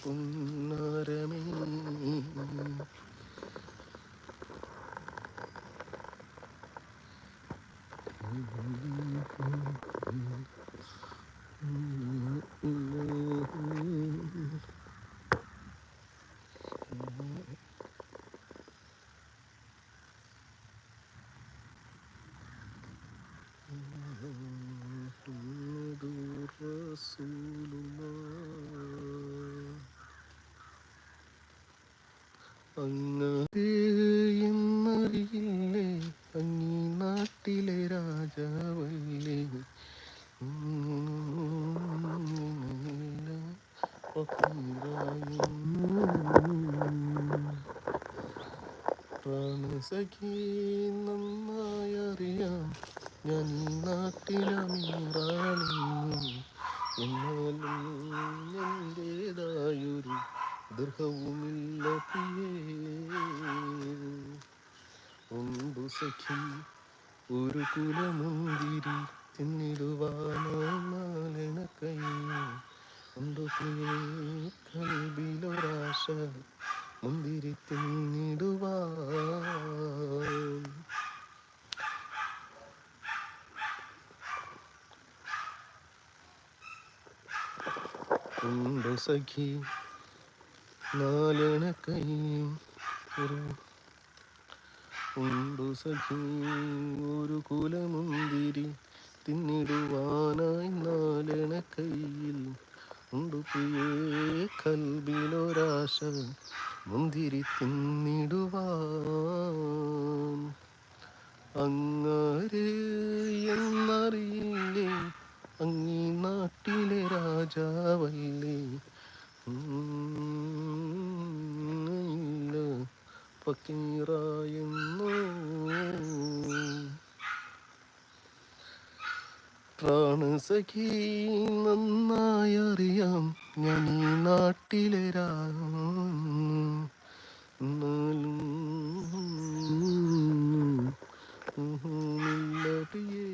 പുന്നാരമേ അങ്ങേ എന്നറിയില്ലേ അങ്ങീ നാട്ടിലെ രാജാവല്ലേ? പ്രാണസഖി നന്നായി അറിയാം ഞാൻ ഈ നാട്ടിലമീറാണെന്ന് എന്നാലും ഉണ്ടു സഖി ഒരു കുലമുന്തിരി തിന്നിടുവാനോ നാലണക്കൈ കൽബിലൊരാശ മുന്തിരി തിന്നിടുവാൻ. ഉണ്ടു സഖി നാലെണ ഉണ്ടു ഒരു കുലമുന്തിരി തിന്നിടുവാനായി നാലണ കയ്യിൽ ഉണ്ടു പ്രിയേ കൽബിലൊരാശ മുന്തിരി തിന്നിടുവാൻ. അങ്ങാര് എന്നറിയില്ലേ? അങ്ങീ നാട്ടിലെ രാജാവല്ലേ? ഫക്കീറായെന്നോ പ്രാണസഖി നന്നായി അറിയാം ഞാൻ ഈ നാട്ടിലെ രാ ഇല്ല പ്രിയേ.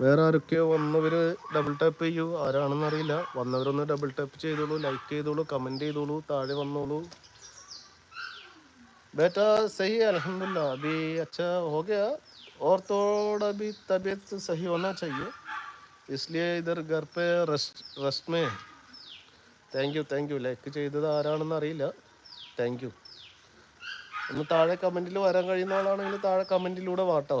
വേറെ ആരൊക്കെയോ വന്നവര് ഡബിൾ ടാപ്പ് ചെയ്യൂ ആരാണെന്ന് അറിയില്ല വന്നവരൊന്ന് ഡബിൾ ടാപ്പ് ചെയ്തോളൂ ലൈക്ക് ചെയ്തോളൂ കമന്റ് ചെയ്തോളൂ താഴെ വന്നോളൂ बेटा सही है अल्हम्दुलिल्लाह अभी अच्छा हो गया और थोड़ा भी तबीयत सही होना चाहिए इसलिए इधर घर पे रेस्ट रेस्ट में thank you thank you like ചെയ്തത് ആരാണെന്ന് അറിയില്ല താങ്ക് യു ഒന്ന് താഴെ കമൻറ്റിൽ വരാൻ കഴിയുന്ന ആളാണെങ്കിൽ താഴെ കമൻറ്റിലൂടെ വാട്ടോ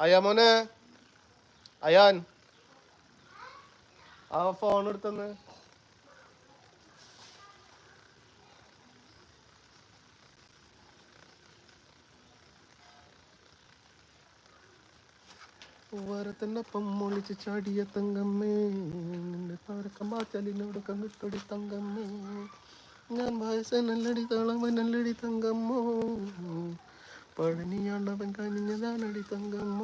അയാ മോനെ. അയാൻ ആ ഫോൺ എടുത്തന്ന്. വരത്തിനൊപ്പം മൊളിച്ച് ചാടിയ തങ്കമ്മേ. നിന്റെ താരക്കമ്പാച്ചലിനോട് കങ്ങിട്ടൊടി തങ്കമ്മേ. ഞാൻ വയസ്സനല്ലടി തളവനല്ലടി തങ്കമ്മോ. പഴനിയാണ്ടവൻ കനിഞ്ഞതാണടി തങ്കമ്മ.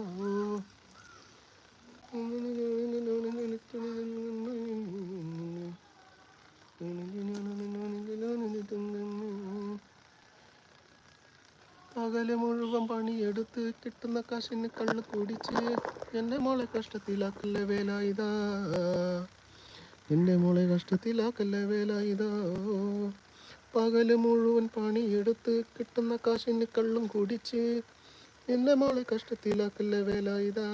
പകൽ മുഴുവൻ പണിയെടുത്ത് കിട്ടുന്ന കാശിന് കള്ള് കുടിച്ച് എന്റെ മോളെ കഷ്ടത്തിലാക്കല്ലേ വേല ഇതാ എന്റെ മോളെ കഷ്ടത്തിലാക്കല്ലേ വേല ഇതാ പകൽ മുഴുവൻ പണിയെടുത്ത് കിട്ടുന്ന കാശിന് കള്ളും കുടിച്ച് എന്നെ മോളെ കഷ്ടത്തിലാക്കല്ലേ വേല ഇതാ.